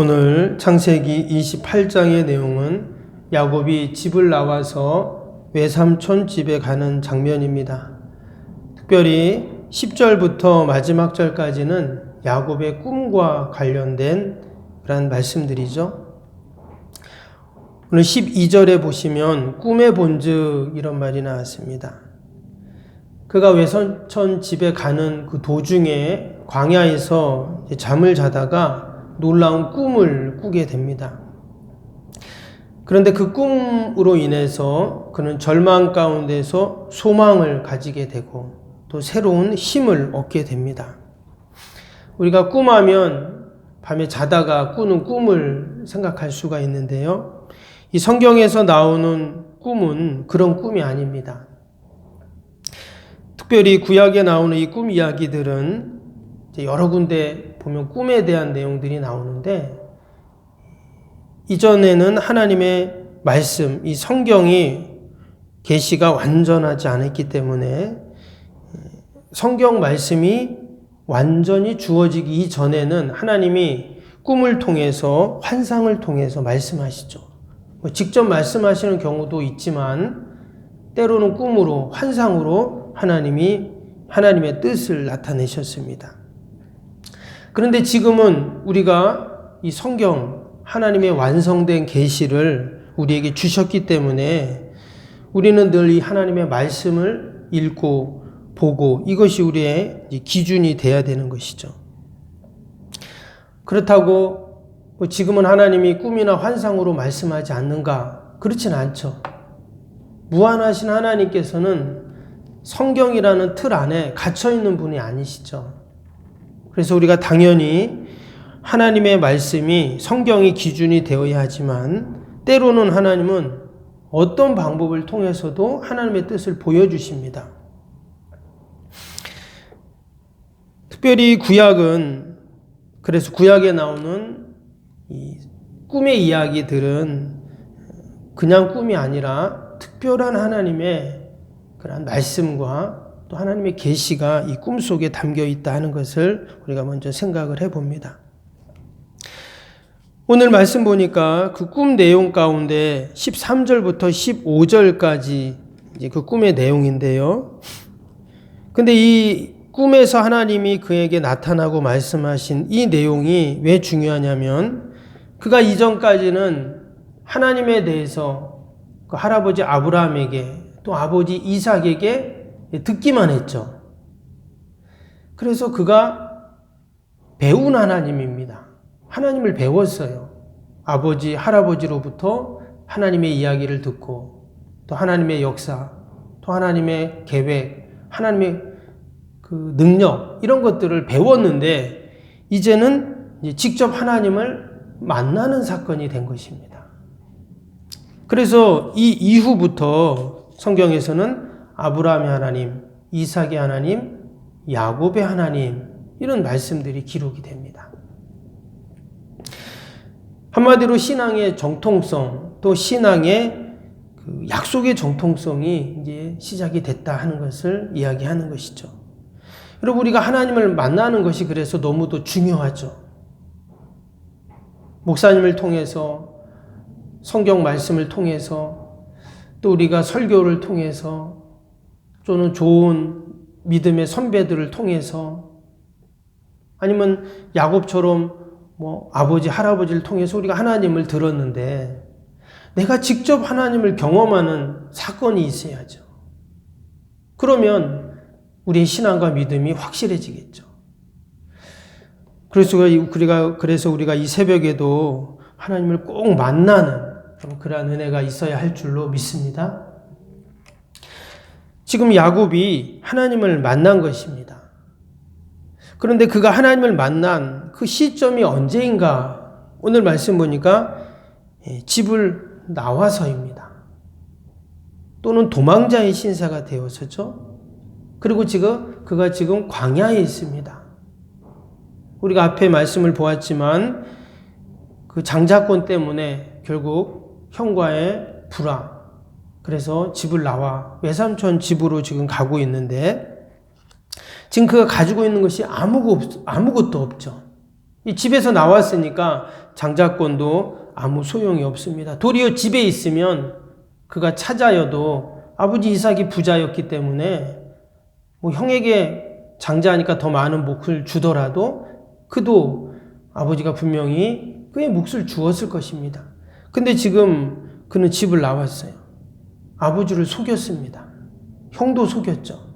오늘 창세기 28장의 내용은 야곱이 집을 나와서 외삼촌 집에 가는 장면입니다. 특별히 10절부터 마지막 절까지는 야곱의 꿈과 관련된 그런 말씀들이죠. 오늘 12절에 보시면 꿈의 본즉 이런 말이 나왔습니다. 그가 외선천 집에 가는 그 도중에 광야에서 잠을 자다가 놀라운 꿈을 꾸게 됩니다. 그런데 그 꿈으로 인해서 그는 절망 가운데서 소망을 가지게 되고 또 새로운 힘을 얻게 됩니다. 우리가 꿈하면 밤에 자다가 꾸는 꿈을 생각할 수가 있는데요. 이 성경에서 나오는 꿈은 그런 꿈이 아닙니다. 특별히 구약에 나오는 이 꿈 이야기들은 여러 군데 보면 꿈에 대한 내용들이 나오는데 이전에는 하나님의 말씀, 이 성경이 계시가 완전하지 않았기 때문에 성경 말씀이 완전히 주어지기 이전에는 하나님이 꿈을 통해서 환상을 통해서 말씀하시죠. 뭐 직접 말씀하시는 경우도 있지만 때로는 꿈으로 환상으로 하나님이 하나님의 뜻을 나타내셨습니다. 그런데 지금은 우리가 이 성경 하나님의 완성된 계시를 우리에게 주셨기 때문에 우리는 늘 이 하나님의 말씀을 읽고 보고 이것이 우리의 기준이 돼야 되는 것이죠. 그렇다고 뭐 지금은 하나님이 꿈이나 환상으로 말씀하지 않는가? 그렇진 않죠. 무한하신 하나님께서는 성경이라는 틀 안에 갇혀 있는 분이 아니시죠. 그래서 우리가 당연히 하나님의 말씀이 성경이 기준이 되어야 하지만 때로는 하나님은 어떤 방법을 통해서도 하나님의 뜻을 보여주십니다. 특별히 구약은 그래서 구약에 나오는 이 꿈의 이야기들은 그냥 꿈이 아니라 특별한 하나님의 그런 말씀과 또 하나님의 계시가 이 꿈 속에 담겨 있다 하는 것을 우리가 먼저 생각을 해 봅니다. 오늘 말씀 보니까 그 꿈 내용 가운데 13절부터 15절까지 이제 그 꿈의 내용인데요. 근데 이 꿈에서 하나님이 그에게 나타나고 말씀하신 이 내용이 왜 중요하냐면 그가 이전까지는 하나님에 대해서 그 할아버지 아브라함에게 또 아버지 이삭에게 듣기만 했죠. 그래서 그가 배운 하나님입니다. 하나님을 배웠어요. 아버지, 할아버지로부터 하나님의 이야기를 듣고 또 하나님의 역사, 또 하나님의 계획, 하나님의 그 능력 이런 것들을 배웠는데 이제는 직접 하나님을 만나는 사건이 된 것입니다. 그래서 이 이후부터 성경에서는 아브라함의 하나님, 이삭의 하나님, 야곱의 하나님 이런 말씀들이 기록이 됩니다. 한마디로 신앙의 정통성 또 신앙의 그 약속의 정통성이 이제 시작이 됐다 하는 것을 이야기하는 것이죠. 여러분 우리가 하나님을 만나는 것이 그래서 너무도 중요하죠. 목사님을 통해서 성경 말씀을 통해서 또 우리가 설교를 통해서 또는 좋은 믿음의 선배들을 통해서 아니면 야곱처럼 뭐 아버지 할아버지를 통해서 우리가 하나님을 들었는데 내가 직접 하나님을 경험하는 사건이 있어야죠. 그러면 우리의 신앙과 믿음이 확실해지겠죠. 그래서 우리가 그래서 우리가 이 새벽에도 하나님을 꼭 만나는 그러한 은혜가 있어야 할 줄로 믿습니다. 지금 야곱이 하나님을 만난 것입니다. 그런데 그가 하나님을 만난 그 시점이 언제인가? 오늘 말씀 보니까 예, 집을 나와서입니다. 또는 도망자의 신사가 되어서죠. 그리고 지금 그가 지금 광야에 있습니다. 우리가 앞에 말씀을 보았지만 그 장자권 때문에 결국 형과의 불화, 그래서 집을 나와 외삼촌 집으로 지금 가고 있는데 지금 그가 가지고 있는 것이 아무것도 없죠. 이 집에서 나왔으니까 장자권도 아무 소용이 없습니다. 도리어 집에 있으면 그가 찾아여도 아버지 이삭이 부자였기 때문에 뭐 형에게 장자하니까 더 많은 몫을 주더라도 그도 아버지가 분명히 그의 몫을 주었을 것입니다. 근데 지금 그는 집을 나왔어요. 아버지를 속였습니다. 형도 속였죠.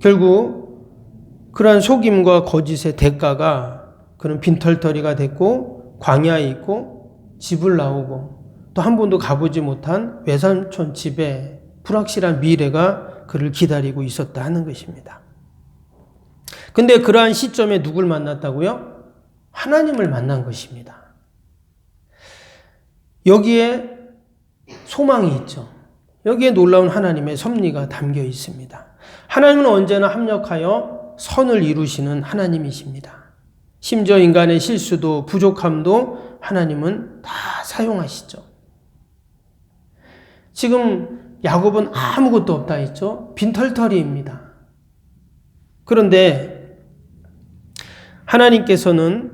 결국 그러한 속임과 거짓의 대가가 그는 빈털터리가 됐고 광야에 있고 집을 나오고 또 한 번도 가보지 못한 외삼촌 집에 불확실한 미래가 그를 기다리고 있었다 하는 것입니다. 근데 그러한 시점에 누굴 만났다고요? 하나님을 만난 것입니다. 여기에 소망이 있죠. 여기에 놀라운 하나님의 섭리가 담겨 있습니다. 하나님은 언제나 합력하여 선을 이루시는 하나님이십니다. 심지어 인간의 실수도 부족함도 하나님은 다 사용하시죠. 지금 야곱은 아무것도 없다 했죠. 빈털터리입니다. 그런데 하나님께서는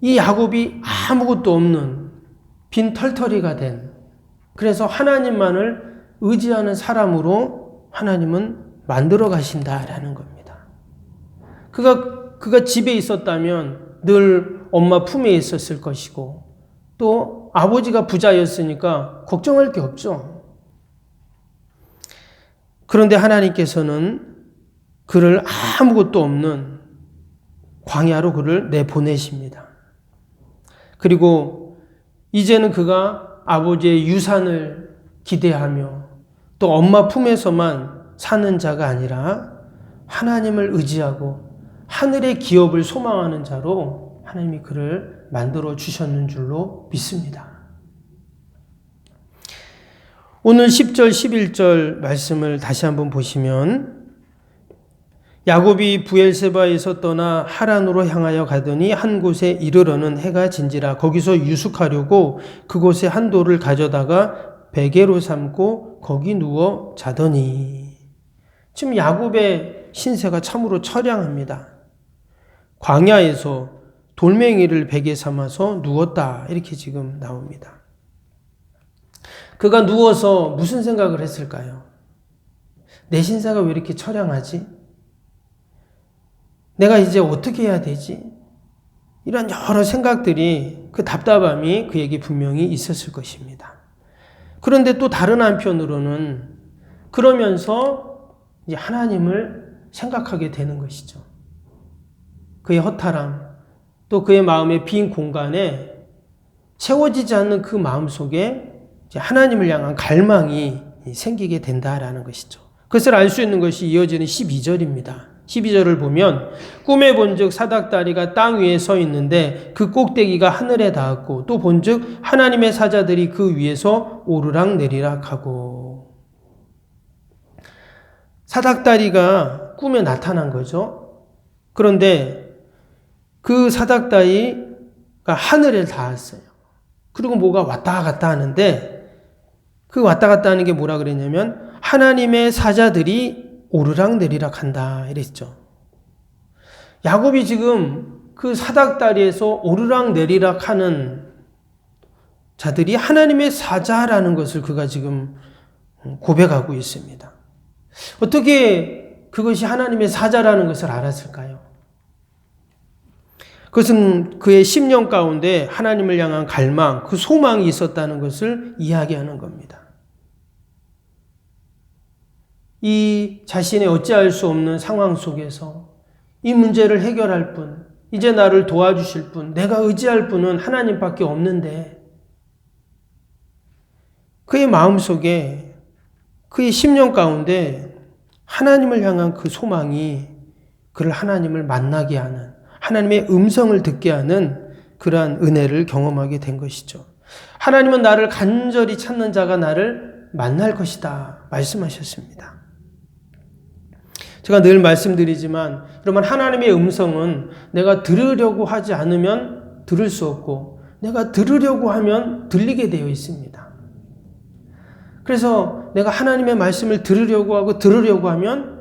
이 야곱이 아무것도 없는 빈털터리가 된 그래서 하나님만을 의지하는 사람으로 하나님은 만들어 가신다라는 겁니다. 그가 그가 집에 있었다면 늘 엄마 품에 있었을 것이고 또 아버지가 부자였으니까 걱정할 게 없죠. 그런데 하나님께서는 그를 아무것도 없는 광야로 그를 내보내십니다. 그리고 이제는 그가 아버지의 유산을 기대하며 또 엄마 품에서만 사는 자가 아니라 하나님을 의지하고 하늘의 기업을 소망하는 자로 하나님이 그를 만들어 주셨는 줄로 믿습니다. 오늘 10절, 11절 말씀을 다시 한번 보시면 야곱이 부엘세바에서 떠나 하란으로 향하여 가더니 한 곳에 이르러는 해가 진지라 거기서 유숙하려고 그곳에 한 돌을 가져다가 베개로 삼고 거기 누워 자더니 지금 야곱의 신세가 참으로 처량합니다. 광야에서 돌멩이를 베개 삼아서 누웠다 이렇게 지금 나옵니다. 그가 누워서 무슨 생각을 했을까요? 내 신세가 왜 이렇게 처량하지? 내가 이제 어떻게 해야 되지? 이런 여러 생각들이 그 답답함이 그에게 분명히 있었을 것입니다. 그런데 또 다른 한편으로는 그러면서 이제 하나님을 생각하게 되는 것이죠. 그의 허탈함, 또 그의 마음의 빈 공간에 채워지지 않는 그 마음 속에 하나님을 향한 갈망이 생기게 된다라는 것이죠. 그것을 알 수 있는 것이 이어지는 12절입니다. 12절을 보면 꿈에 본즉 사닥다리가 땅 위에 서 있는데 그 꼭대기가 하늘에 닿았고 또 본즉 하나님의 사자들이 그 위에서 오르락 내리락 하고 사닥다리가 꿈에 나타난 거죠. 그런데 그 사닥다리가 하늘에 닿았어요. 그리고 뭐가 왔다 갔다 하는데 그 왔다 갔다 하는 게 뭐라 그랬냐면 하나님의 사자들이 오르락 내리락 한다 이랬죠. 야곱이 지금 그 사닥다리에서 오르락 내리락 하는 자들이 하나님의 사자라는 것을 그가 지금 고백하고 있습니다. 어떻게 그것이 하나님의 사자라는 것을 알았을까요? 그것은 그의 심령 가운데 하나님을 향한 갈망, 그 소망이 있었다는 것을 이야기하는 겁니다. 이 자신의 어찌할 수 없는 상황 속에서 이 문제를 해결할 분, 이제 나를 도와주실 분, 내가 의지할 분은 하나님밖에 없는데 그의 마음 속에 그의 심령 가운데 하나님을 향한 그 소망이 그를 하나님을 만나게 하는 하나님의 음성을 듣게 하는 그러한 은혜를 경험하게 된 것이죠. 하나님은 나를 간절히 찾는 자가 나를 만날 것이다 말씀하셨습니다. 제가 늘 말씀드리지만 여러분 하나님의 음성은 내가 들으려고 하지 않으면 들을 수 없고 내가 들으려고 하면 들리게 되어 있습니다. 그래서 내가 하나님의 말씀을 들으려고 하고 들으려고 하면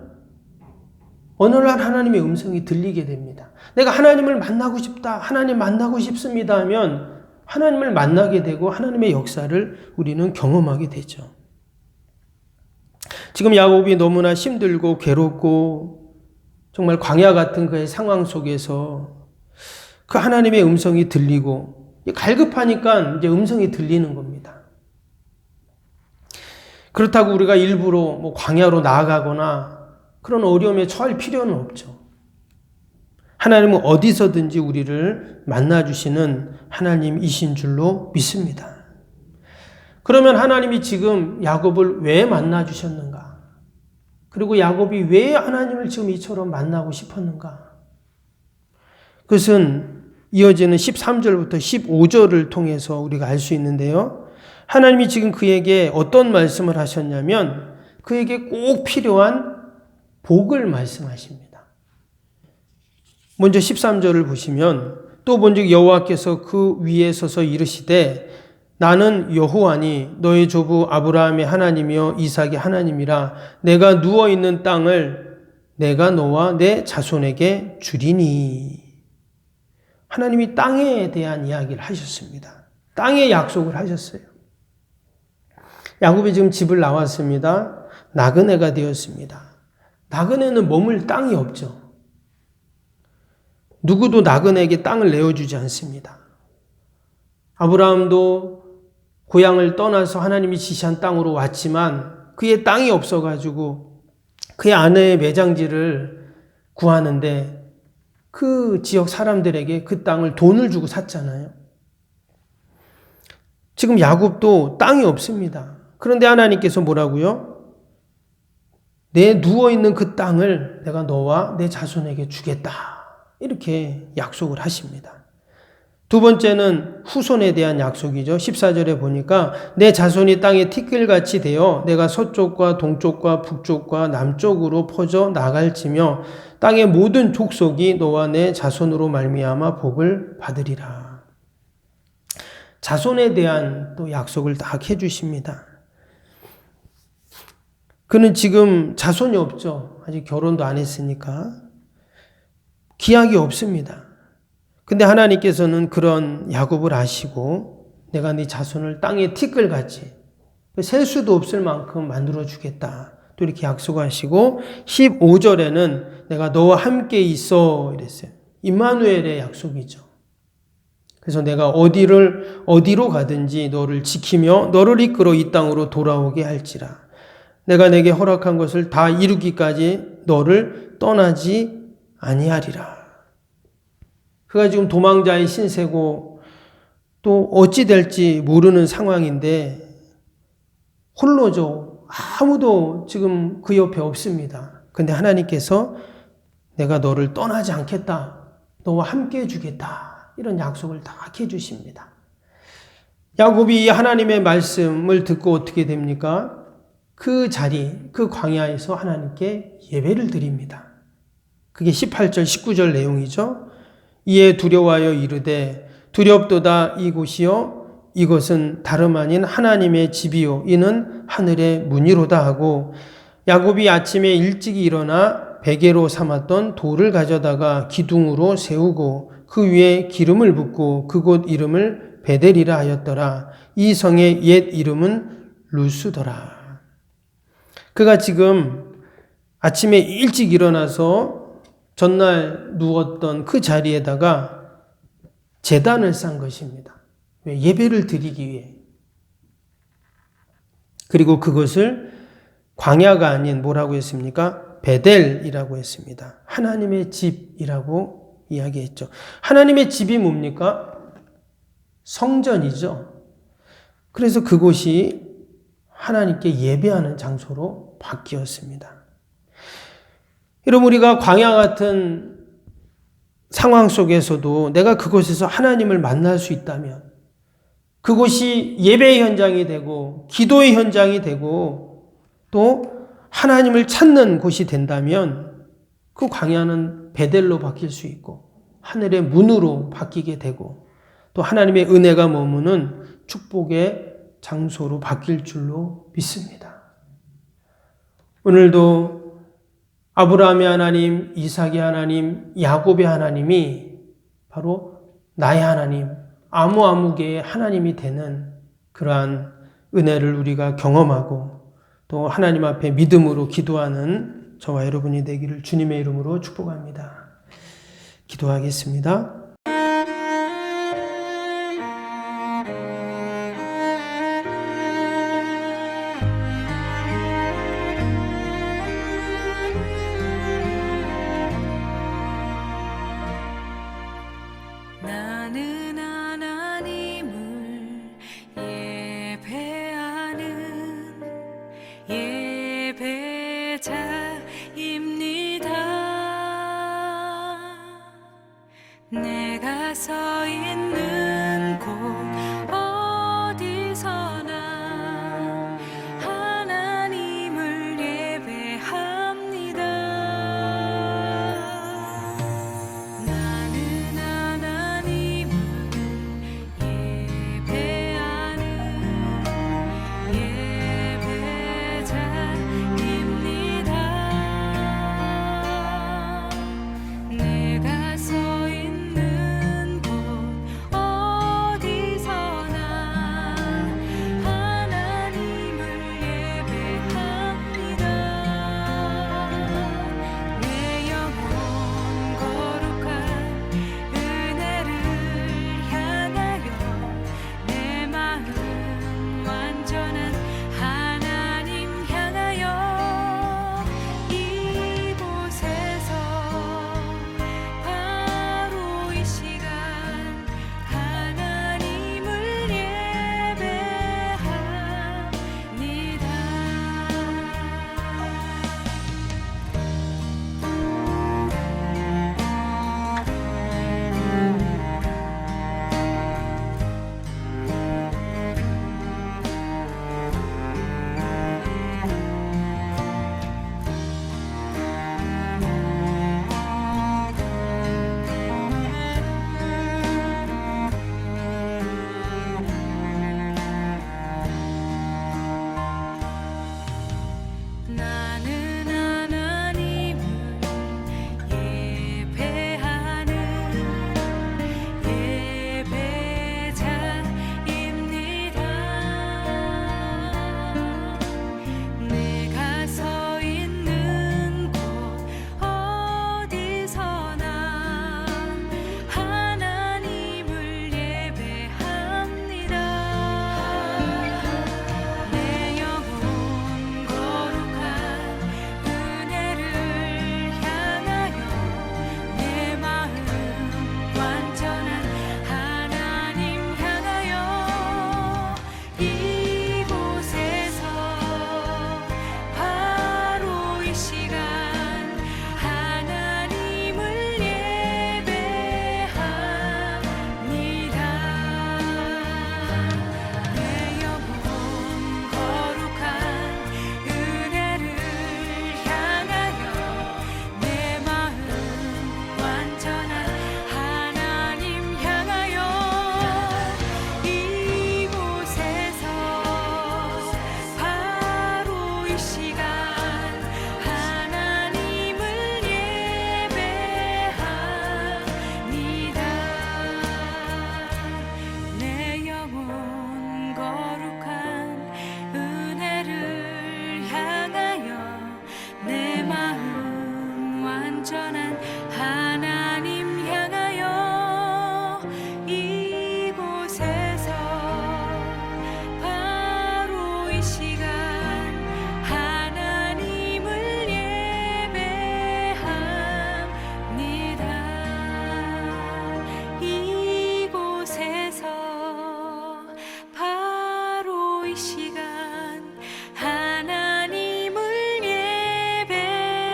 어느 날 하나님의 음성이 들리게 됩니다. 내가 하나님을 만나고 싶다, 하나님 만나고 싶습니다 하면 하나님을 만나게 되고 하나님의 역사를 우리는 경험하게 되죠. 지금 야곱이 너무나 힘들고 괴롭고 정말 광야 같은 그의 상황 속에서 그 하나님의 음성이 들리고 갈급하니까 이제 음성이 들리는 겁니다. 그렇다고 우리가 일부러 뭐 광야로 나아가거나 그런 어려움에 처할 필요는 없죠. 하나님은 어디서든지 우리를 만나주시는 하나님이신 줄로 믿습니다. 그러면 하나님이 지금 야곱을 왜 만나 주셨는가? 그리고 야곱이 왜 하나님을 지금 이처럼 만나고 싶었는가? 그것은 이어지는 13절부터 15절을 통해서 우리가 알 수 있는데요. 하나님이 지금 그에게 어떤 말씀을 하셨냐면 그에게 꼭 필요한 복을 말씀하십니다. 먼저 13절을 보시면 또 본즉 여호와께서 그 위에 서서 이르시되 나는 여호와니 너의 조부 아브라함의 하나님이요 이삭의 하나님이라 내가 누워 있는 땅을 내가 너와 내 자손에게 주리니 하나님이 땅에 대한 이야기를 하셨습니다. 땅의 약속을 하셨어요. 야곱이 지금 집을 나왔습니다. 나그네가 되었습니다. 나그네는 머물 땅이 없죠. 누구도 나그네에게 땅을 내어주지 않습니다. 아브라함도 고향을 떠나서 하나님이 지시한 땅으로 왔지만 그의 땅이 없어가지고 그의 아내의 매장지를 구하는데 그 지역 사람들에게 그 땅을 돈을 주고 샀잖아요. 지금 야곱도 땅이 없습니다. 그런데 하나님께서 뭐라고요? 내 누워 있는 그 땅을 내가 너와 내 자손에게 주겠다. 이렇게 약속을 하십니다. 두 번째는 후손에 대한 약속이죠. 14절에 보니까 내 자손이 땅에 티끌같이 되어 내가 서쪽과 동쪽과 북쪽과 남쪽으로 퍼져 나갈지며 땅의 모든 족속이 너와 내 자손으로 말미암아 복을 받으리라. 자손에 대한 또 약속을 딱 해주십니다. 그는 지금 자손이 없죠. 아직 결혼도 안 했으니까. 기약이 없습니다. 근데 하나님께서는 그런 야곱을 아시고 내가 네 자손을 땅에 티끌같이 셀 수도 없을 만큼 만들어 주겠다. 또 이렇게 약속하시고 15절에는 내가 너와 함께 있어 이랬어요. 임마누엘의 약속이죠. 그래서 내가 어디를 어디로 가든지 너를 지키며 너를 이끌어 이 땅으로 돌아오게 할지라. 내가 내게 허락한 것을 다 이루기까지 너를 떠나지 아니하리라. 그가 지금 도망자의 신세고 또 어찌 될지 모르는 상황인데 홀로죠. 아무도 지금 그 옆에 없습니다. 근데 하나님께서 내가 너를 떠나지 않겠다. 너와 함께 해주겠다. 이런 약속을 다 해주십니다. 야곱이 하나님의 말씀을 듣고 어떻게 됩니까? 그 자리, 그 광야에서 하나님께 예배를 드립니다. 그게 18절, 19절 내용이죠. 이에 두려워하여 이르되 두렵도다 이곳이요. 이것은 다름 아닌 하나님의 집이요. 이는 하늘의 문이로다 하고 야곱이 아침에 일찍 일어나 베개로 삼았던 돌을 가져다가 기둥으로 세우고 그 위에 기름을 붓고 그곳 이름을 베델이라 하였더라. 이 성의 옛 이름은 루스더라. 그가 지금 아침에 일찍 일어나서 전날 누웠던 그 자리에다가 재단을 쌓은 것입니다. 왜? 예배를 드리기 위해. 그리고 그것을 광야가 아닌 뭐라고 했습니까? 베델이라고 했습니다. 하나님의 집이라고 이야기했죠. 하나님의 집이 뭡니까? 성전이죠. 그래서 그곳이 하나님께 예배하는 장소로 바뀌었습니다. 여러분, 우리가 광야 같은 상황 속에서도 내가 그곳에서 하나님을 만날 수 있다면 그곳이 예배의 현장이 되고 기도의 현장이 되고 또 하나님을 찾는 곳이 된다면 그 광야는 베델로 바뀔 수 있고 하늘의 문으로 바뀌게 되고 또 하나님의 은혜가 머무는 축복의 장소로 바뀔 줄로 믿습니다. 오늘도 아브라함의 하나님, 이삭의 하나님, 야곱의 하나님이 바로 나의 하나님, 아무아무개의 하나님이 되는 그러한 은혜를 우리가 경험하고 또 하나님 앞에 믿음으로 기도하는 저와 여러분이 되기를 주님의 이름으로 축복합니다. 기도하겠습니다. 내가 서 있는 곳.